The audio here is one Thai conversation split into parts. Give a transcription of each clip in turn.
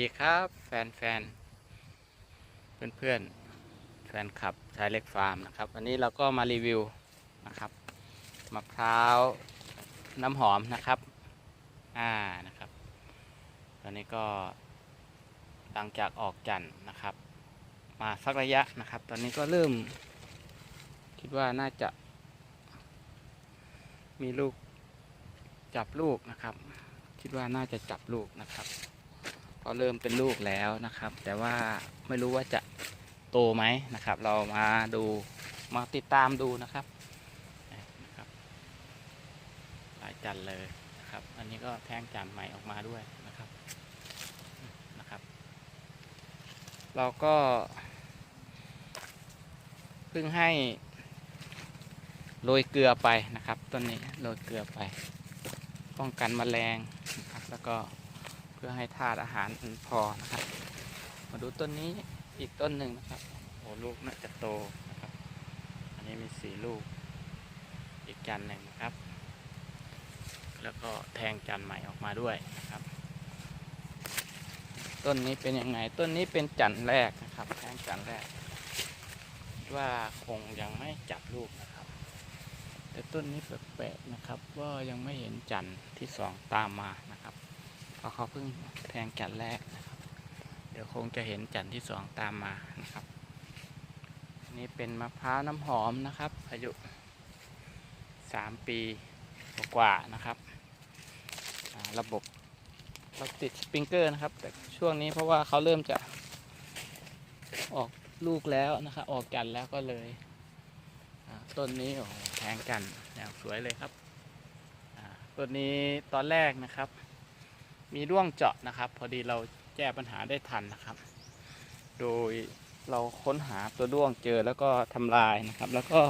ดีครับ แฟนแฟนเพื่อนเพื่อนๆแฟนคลับชายเล็กฟาร์มนะครับ วันนี้เราก็มารีวิวนะครับมะพร้าวน้ำหอมนะครับ อ่านะครับ ตอนนี้ก็หลังจากออกจันทร์นะครับ มาสักระยะนะครับ ตอนนี้ก็เริ่ม คิดว่าน่าจะ มีลูกจับลูกนะครับ คิดว่าน่าจะจับลูกนะครับ ก็เริ่มเป็นลูกแล้วนะครับ แต่ว่าไม่รู้ว่าจะโตไหมนะครับ เรามาดูมาติดตามดูนะครับนะครับหลายจันเลยนะครับ อันนี้ก็แท่งจันใหม่ออกมาด้วยนะครับนะครับ เราก็เพิ่งให้โรยเกลือไปนะครับต้นนี้โรยเกลือไป ป้องกันแมลงนะครับแล้วก็ พื่อให้ธาตุอาหารมันพอนะครับ มาดูต้นนี้อีกต้นหนึ่งนะครับโอ้ลูกน่าจะโตนะครับ อันนี้มีสี่ลูก อีกจันหนึ่งนะครับ แล้วก็แทงจันทร์ใหม่ออกมาด้วยนะครับ ต้นนี้เป็นยังไงต้นนี้เป็นจันทร์แรกนะครับ แทงจันทร์แรกว่าคงยังไม่จับลูกนะครับ แต่ต้นนี้แปลกๆนะครับ ว่ายังไม่เห็นจันทร์ที่สองตามมานะครับ ราะเขาเพิ่งแทงจันแรกนะครับ เดี๋ยวคงจะเห็นจันที่สองตามมานะครับ นี่เป็นมะพร้าวน้ำหอมนะครับ อายุสามปีกว่านะครับ ระบบเราติดสปริงเกอร์นะครับ แต่ช่วงนี้เพราะว่าเขาเริ่มจะออกลูกแล้วนะครับออกจันแล้วก็เลยต้นนี้โอ้แทงกันอย่างสวยเลยครับต้นนี้ตอนแรกนะครับ มีร่วงเจาะนะครับ พอดีเราแก้ปัญหาได้ทันนะครับ โดยเราค้นหาตัวร่วงเจอแล้วก็ทำลายนะครับ แล้วก็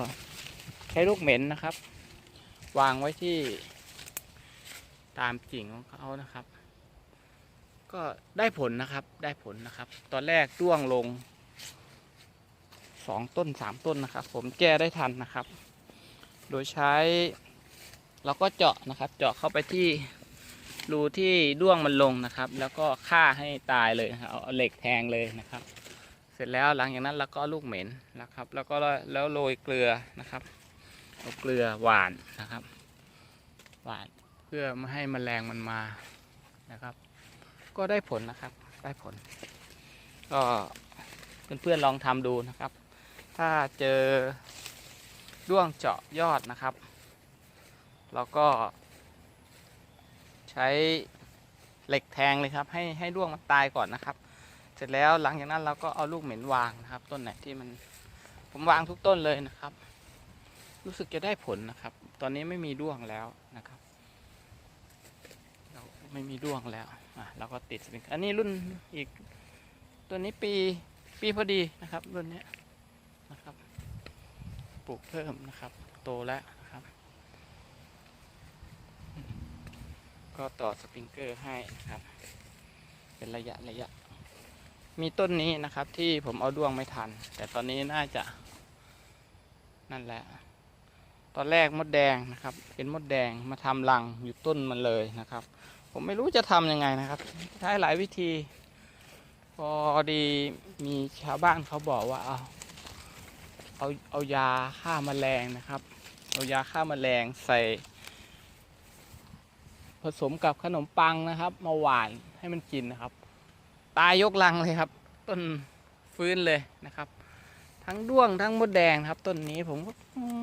ใช้ลูกเหม็นนะครับ วางไว้ที่ตามกิ่งของเขานะครับ ก็ได้ผลนะครับได้ผลนะครับ ตอนแรกร่วงลงสองต้นสามต้นนะครับ ผมแก้ได้ทันนะครับ โดยใช้เราก็เจาะนะครับ เจาะเข้าไปที่ รูที่ด้วงมันลงนะครับ แล้วก็ฆ่าให้ตายเลยครับเอาเหล็กแทงเลยนะครับ เสร็จแล้วหลังจากนั้นเราก็ลูกเหม็นนะครับ แล้วก็แล้วโรยเกลือนะครับเอาเกลือหวานนะครับ หวานเพื่อไม่ให้มแมลงมันมานะครับ ก็ได้ผลนะครับได้ผล ก็เพื่อนๆลองทำดูนะครับ ถ้าเจอด้วงเจาะยอดนะครับเราก็ ใช้เหล็กแทงเลยครับ ให้ให้ด้วงมันตายก่อนนะครับ เสร็จแล้วหลังจากนั้นเราก็เอาลูกเหม็นวางนะครับ ต้นไหนที่มันผมวางทุกต้นเลยนะครับ รู้สึกจะได้ผลนะครับ ตอนนี้ไม่มีด้วงแล้วนะครับเราไม่มีด้วงแล้วอะเราก็ติดสปริงอันนี้รุ่นอีกตัวนี้ปีปีพอดีนะครับรุ่นนี้นะครับ ปลูกเพิ่มนะครับ โตแล้วนะครับ ก็ต่อสปริงเกอร์ให้นะครับ เป็นระยะระยะ มีต้นนี้นะครับที่ผมเอาด้วงไม่ทัน แต่ตอนนี้น่าจะ นั่นแหละ ตอนแรกมดแดงนะครับ เป็นมดแดงมาทำรังอยู่ต้นมันเลยนะครับ ผมไม่รู้จะทำยังไงนะครับใช้หลายวิธี พอดีมีชาวบ้านเขาบอกว่าเอาเอาเอายาฆ่าแมลงนะครับ เอายาฆ่าแมลงใส่ ผสมกับขนมปังนะครับ มาหวานให้มันกินนะครับ ตายยกลังเลยครับ ต้นฟื้นเลยนะครับ ทั้งด้วงทั้งมดแดงครับ ต้นนี้ผมก็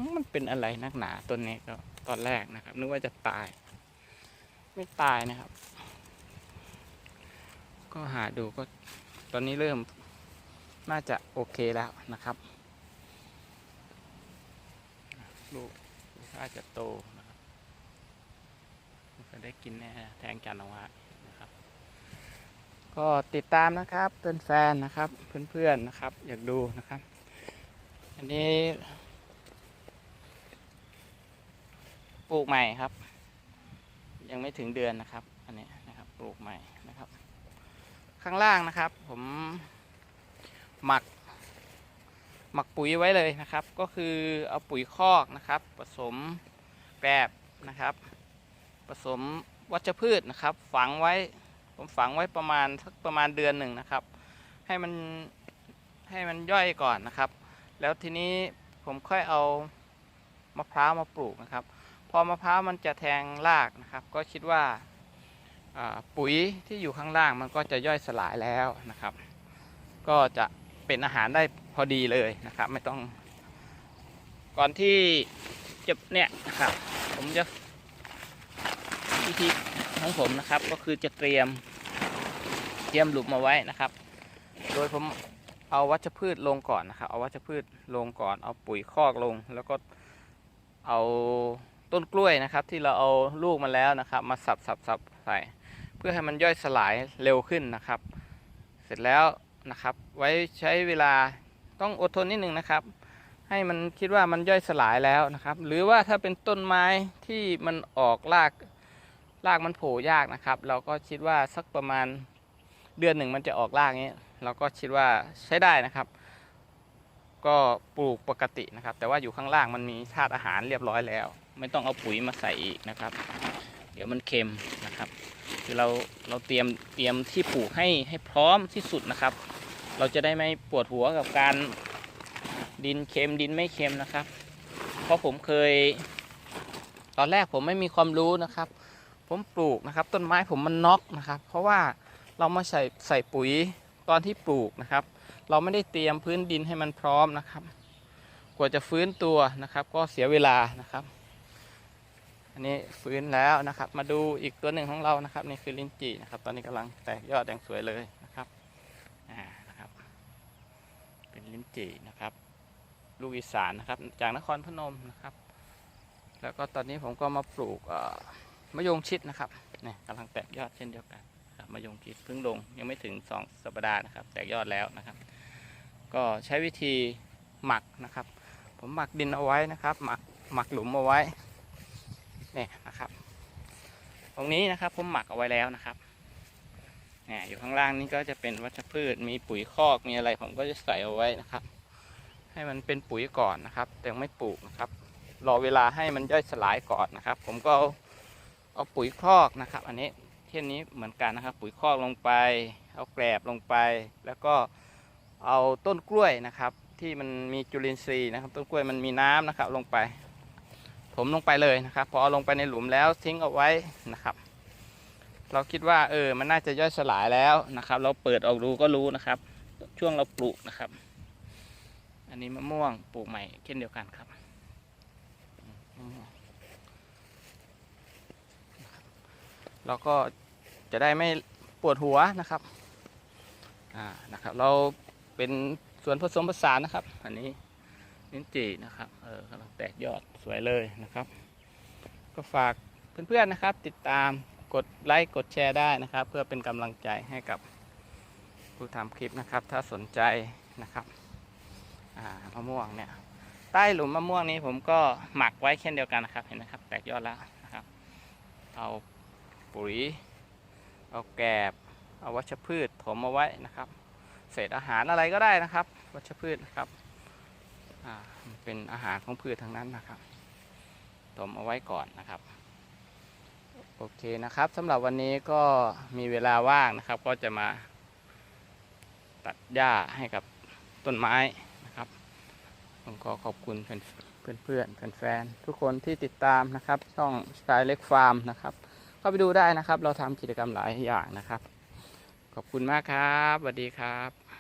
มมันเป็นอะไรนักหนาต้นนี้ก็ตอนแรกนะครับ นึกว่าจะตาย ไม่ตายนะครับ ก็หาดูก็ตอนนี้เริ่มน่าจะโอเคแล้วนะครับลูกน่าจะโต นะได้กินแน่แทงจันทร์ออกมานะครับ ก็ติดตามนะครับเพื่อนแฟนนะครับ เพื่อนๆนะครับ อยากดูนะครับ อันนี้ปลูกใหม่ครับ ยังไม่ถึงเดือนนะครับ อันนี้นะครับปลูกใหม่นะครับ ข้างล่างนะครับ ผมหมักหมักปุ๋ยไว้เลยนะครับ ก็คือเอาปุ๋ยคอกนะครับ ผสมแกลบนะครับ สมวัชพืชนะครับ ฝังไว้ผมฝังไว้ประมาณสักประมาณเดือนหนึ่งนะครับ ให้มันให้มันย่อยก่อนนะครับ แล้วทีนี้ผมค่อยเอามะพร้าวมาปลูกนะครับ พอมะพร้าวมันจะแทงรากนะครับ ก็คิดว่าปุ๋ยที่อยู่ข้างล่างมันก็จะย่อยสลายแล้วนะครับ ก็จะเป็นอาหารได้พอดีเลยนะครับ ไม่ต้อง ก่อนที่จะเนี่ยครับ ผมจะ วิธีของผมนะครับ ก็คือจะเตรียมเตรียมหลุมมาไว้นะครับ โดยผมเอาวัชพืชลงก่อนนะครับ เอาวัชพืชลงก่อน เอาปุ๋ยคอกลง แล้วก็เอาต้นกล้วยนะครับ ที่เราเอาลูกมาแล้วนะครับ มาสับสับสับใส่เพื่อให้มันย่อยสลายเร็วขึ้นนะครับ เสร็จแล้วนะครับ ไว้ใช้เวลาต้องอดทนนิดนึงนะครับ ให้มันคิดว่ามันย่อยสลายแล้วนะครับ หรือว่าถ้าเป็นต้นไม้ที่มันออกราก รากมันโผล่ยากนะครับ เราก็คิดว่าสักประมาณเดือนหนึ่งมันจะออกรากนี้เราก็คิดว่าใช้ได้นะครับ ก็ปลูกปกตินะครับ แต่ว่าอยู่ข้างล่างมันมีธาตุอาหารเรียบร้อยแล้ว ไม่ต้องเอาปุ๋ยมาใส่อีกนะครับ เดี๋ยวมันเค็มนะครับ คือเราเราเตรียมเตรียมที่ปลูกให้ให้พร้อมที่สุดนะครับ เราจะได้ไม่ปวดหัวกับการดินเค็มดินไม่เค็มนะครับ เพราะผมเคย ตอนแรกผมไม่มีความรู้นะครับ ผมปลูกนะครับ ต้นไม้ผมมันน็อกนะครับ เพราะว่าเรามาใส่ใส่ปุ๋ยตอนที่ปลูกนะครับ เราไม่ได้เตรียมพื้นดินให้มันพร้อมนะครับ กว่าจะฟื้นตัวนะครับ ก็เสียเวลานะครับ อันนี้ฟื้นแล้วนะครับ มาดูอีกตัวหนึ่งของเรานะครับนี่คือลิ้นจี่นะครับ ตอนนี้กำลังแตกยอดแดงสวยเลยนะครับอ่านะครับ เป็นลิ้นจี่นะครับลูกอีสานนะครับจากนครพนมนะครับ แล้วก็ตอนนี้ผมก็มาปลูกเอ่อ มะยงชิดนะครับนี่กำลังแตกยอดเช่นเดียวกันครับมะยงชิดเพิ่งลงยังไม่ถึงสองสัปดาห์นะครับ แตกยอดแล้วนะครับ ก็ใช้วิธีหมักนะครับ ผมหมักดินเอาไว้นะครับ หมักหมักหลุมเอาไว้นี่นะครับ ตรงนี้นะครับผมหมักเอาไว้แล้วนะครับเนี่ยอยู่ข้างล่างนี่ก็จะเป็นวัชพืช มีปุ๋ยคอกมีอะไร ผมก็จะใส่เอาไว้นะครับ ให้มันเป็นปุ๋ยก่อนนะครับ แต่ยังไม่ปลูกนะครับ รอเวลาให้มันย่อยสลายก่อนนะครับ ผมก็ เอาปุ๋ยคอกนะครับ อันนี้เที่ยนี้เหมือนกันนะครับ ปุ๋ยคอกลงไป เอาแกลบลงไป แล้วก็เอาต้นกล้วยนะครับ ที่มันมีจุลินทรีย์นะครับ ต้นกล้วยมันมีน้ำนะครับ ลงไปผมลงไปเลยนะครับ พอเอาลงไปในหลุมแล้วทิ้งเอาไว้นะครับ เราคิดว่าเออมันน่าจะย่อยสลายแล้วนะครับ เราเปิดออกดูก็รู้นะครับ ช่วงเราปลูกนะครับ อันนี้มะม่วงปลูกใหม่เช่นเดียวกันครับมะม่วง เราก็จะได้ไม่ปวดหัวนะครับอ่านะครับเราเป็นส่วนผสมผสานนะครับ อันนี้ลิ้นจี่นะครับเออกำลังแตกยอดสวยเลยนะครับ ก็ฝากเพื่อนๆนะครับ ติดตามกดไลค์กดแชร์ได้นะครับ เพื่อเป็นกำลังใจให้กับผู้ทำคลิปนะครับ ถ้าสนใจนะครับอ่ามะม่วงเนี่ยใต้หลุมมะม่วงนี้ผมก็หมักไว้เช่นเดียวกันนะครับ เห็นไหมครับ แตกยอดแล้วนะครับ เอา ปุ๋ย เอาแกบ เอาวัชพืชถมเอาไว้นะครับ เศษอาหารอะไรก็ได้นะครับ วัชพืชนะครับเป็นอาหารของพืชทั้งนั้นนะครับถมเอาไว้ก่อนนะครับ โอเคนะครับสำหรับวันนี้ก็มีเวลาว่างนะครับ ก็จะมาตัดหญ้าให้กับต้นไม้นะครับผมก็ขอบคุณเพื่อนเพื่อนแฟนทุกคนที่ติดตามนะครับ ช่องสายเล็กฟาร์มนะครับ เข้าไปดูได้นะครับ เราทำกิจกรรมหลายอย่างนะครับ ขอบคุณมากครับสวัสดีครับ